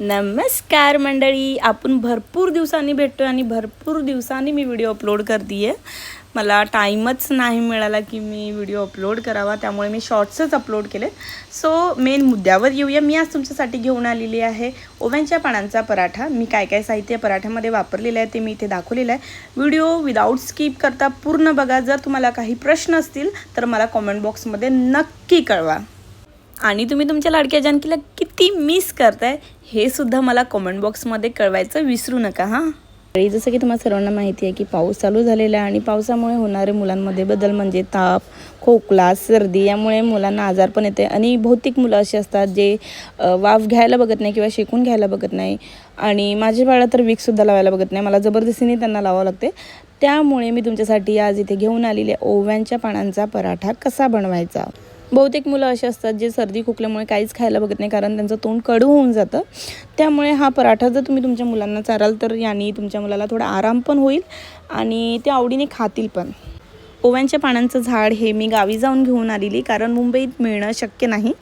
नमस्कार मंडळी आपण भरपूर दिवसांनी भेटतो आणि भरपूर दिवसांनी मी व्हिडिओ अपलोड करते आहे मला टाईमच नाही मिळाला की मी व्हिडिओ अपलोड करावा त्यामुळे मी शॉर्ट्सच अपलोड केले सो मेन मुद्द्यावर येऊया. मी आज तुमच्यासाठी घेऊन आलेली आहे ओव्यांच्या पानांचा पराठा. मी काय काय साहित्य पराठ्यामध्ये वापरलेलं आहे ते मी इथे दाखवलेलं आहे. व्हिडिओ विदाऊट स्किप करता पूर्ण बघा. जर तुम्हाला काही प्रश्न असतील तर मला कॉमेंट बॉक्समध्ये नक्की कळवा. आणि तुम्ही तुमच्या लाडक्या जानकीला किती मिस करताय हे सुद्धा मला कमेंट बॉक्समध्ये कळवायचं विसरू नका हां. तरी जसं की तुम्हाला सर्वांना माहिती आहे की पाऊस चालू झालेला आहे आणि पावसामुळे होणारे मुलांमध्ये बदल म्हणजे ताप खोकला सर्दी यामुळे मुलांना आजार पण येते. आणि भौतिक मुलं अशी असतात जे वाफ घ्यायला बघत नाही किंवा शेकून घ्यायला बघत नाही. आणि माझे बाळा तर विकसुद्धा लावायला बघत नाही. मला जबरदस्तीने त्यांना लावावं लागते. त्यामुळे मी तुमच्यासाठी आज इथे घेऊन आलेल्या ओव्यांच्या पानांचा पराठा कसा बनवायचा? बहुतेक मुलं असे असतात जे सर्दी खोकल्यामुळे काहीच खायला बघत नाही कारण त्यांचं तोंड कडू होऊन जातं. त्यामुळे हा पराठा जर तुम्ही तुमच्या मुलांना चाराल तर याने तुमच्या मुलाला थोडा आराम पण होईल आणि ते आवडीने खातील पण. ओव्यांच्या पानांचं झाड हे मी गावी जाऊन घेऊन आलेली कारण मुंबईत मिळणं शक्य नाही.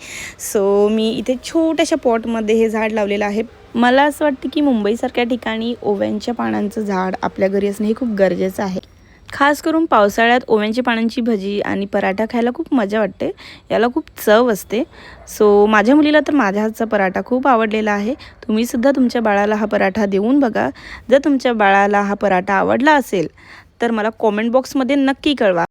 सो मी इथे छोट्याशा पॉटमध्ये हे झाड लावलेलं आहे. मला असं वाटतं की मुंबईसारख्या ठिकाणी ओव्यांच्या पानांचं झाड आपल्या घरी असणं हे खूप गरजेचं आहे. खास करून पावसाळ्यात ओव्यांची पानांची भजी आणि पराठा खायला खूप मजा वाटते. याला खूप चव असते. सो माझ्या मुलीला तर माझ्या हातचा पराठा खूप आवडलेला आहे. तुम्हीसुद्धा तुमच्या बाळाला हा पराठा देऊन बघा. जर तुमच्या बाळाला हा पराठा आवडला असेल तर मला कॉमेंट बॉक्समध्ये नक्की कळवा.